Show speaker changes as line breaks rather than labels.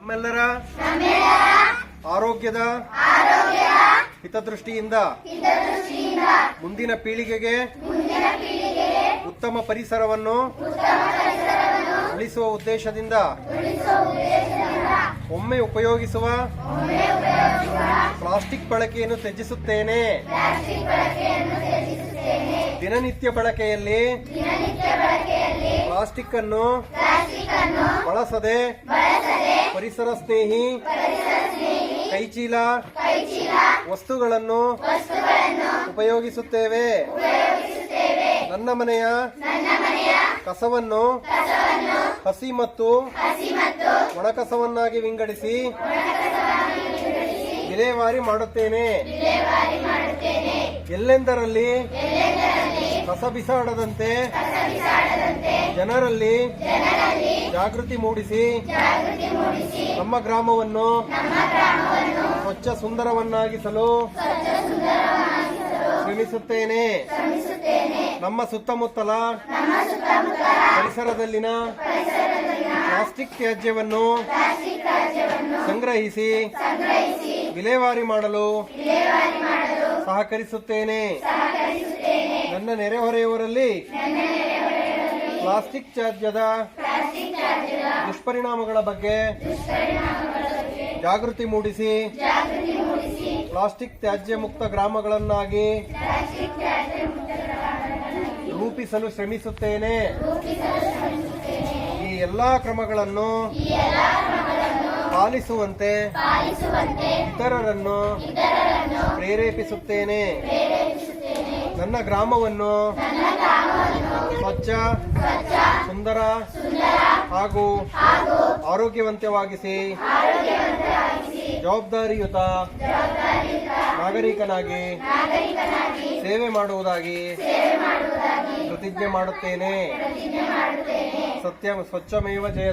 ನಮ್ಮೆಲ್ಲರ ಆರೋಗ್ಯದ ಹಿತದೃಷ್ಟಿಯಿಂದ ಮುಂದಿನ ಪೀಳಿಗೆಗೆ ಉತ್ತಮ ಪರಿಸರವನ್ನು ಉಳಿಸುವ ಉದ್ದೇಶದಿಂದ ಒಮ್ಮೆ ಉಪಯೋಗಿಸುವ ಪ್ಲಾಸ್ಟಿಕ್ ಬಳಕೆಯನ್ನು ತ್ಯಜಿಸುತ್ತೇನೆ. ದಿನನಿತ್ಯ ಬಳಕೆಯಲ್ಲಿ ಪ್ಲಾಸ್ಟಿಕ್ ಅನ್ನು ಬಳಸದೆ ಪರಿಸರ ಸ್ನೇಹಿ ಕೈಚೀಲ ವಸ್ತುಗಳನ್ನು ಉಪಯೋಗಿಸುತ್ತೇವೆ. ನನ್ನ ಮನೆಯ ಕಸವನ್ನು ಹಸಿ ಮತ್ತು ಒಣಕಸವನ್ನಾಗಿ ವಿಂಗಡಿಸಿ ವಿಲೇವಾರಿ ಮಾಡುತ್ತೇನೆ. ಎಲ್ಲೆಂದರಲ್ಲಿ ಕಸ ಬಿಸಾಡದಂತೆ ಜನರಲ್ಲಿ ಜಾಗೃತಿ ಮೂಡಿಸಿ ನಮ್ಮ ಗ್ರಾಮವನ್ನು ಸ್ವಚ್ಛ ಸುಂದರವನ್ನಾಗಿಸಲು ಶ್ರಮಿಸುತ್ತೇನೆ. ನಮ್ಮ ಸುತ್ತಮುತ್ತಲ ಪರಿಸರದಲ್ಲಿನ ಪ್ಲಾಸ್ಟಿಕ್ ತ್ಯಾಜ್ಯವನ್ನು ಸಂಗ್ರಹಿಸಿ ವಿಲೇವಾರಿ ಮಾಡಲು ಸಹಕರಿಸುತ್ತೇನೆ. ನನ್ನ ನೆರೆಹೊರೆಯವರಲ್ಲಿ ಪ್ಲಾಸ್ಟಿಕ್ ತ್ಯಾಜ್ಯದ ದುಷ್ಪರಿಣಾಮಗಳ ಬಗ್ಗೆ ಜಾಗೃತಿ ಮೂಡಿಸಿ ಪ್ಲಾಸ್ಟಿಕ್ ತ್ಯಾಜ್ಯ ಮುಕ್ತ ಗ್ರಾಮಗಳನ್ನಾಗಿ ರೂಪಿಸಲು ಶ್ರಮಿಸುತ್ತೇನೆ. ಈ ಎಲ್ಲಾ ಕ್ರಮಗಳನ್ನು ಪಾಲಿಸುವಂತೆ ಇತರರನ್ನು ಪ್ರೇರೇಪಿಸುತ್ತೇನೆ. ನನ್ನ ಗ್ರಾಮವನ್ನು ಸ್ವಚ್ಛ, ಸುಂದರ ಹಾಗೂ ಆರೋಗ್ಯವಂತವಾಗಿಸಿ ಜವಾಬ್ದಾರಿಯುತ ನಾಗರಿಕನಾಗಿ ಸೇವೆ ಮಾಡುವುದಾಗಿ ಪ್ರತಿಜ್ಞೆ ಮಾಡುತ್ತೇನೆ. ಸತ್ಯ ಸ್ವಚ್ಛಮೇವ ಜಯ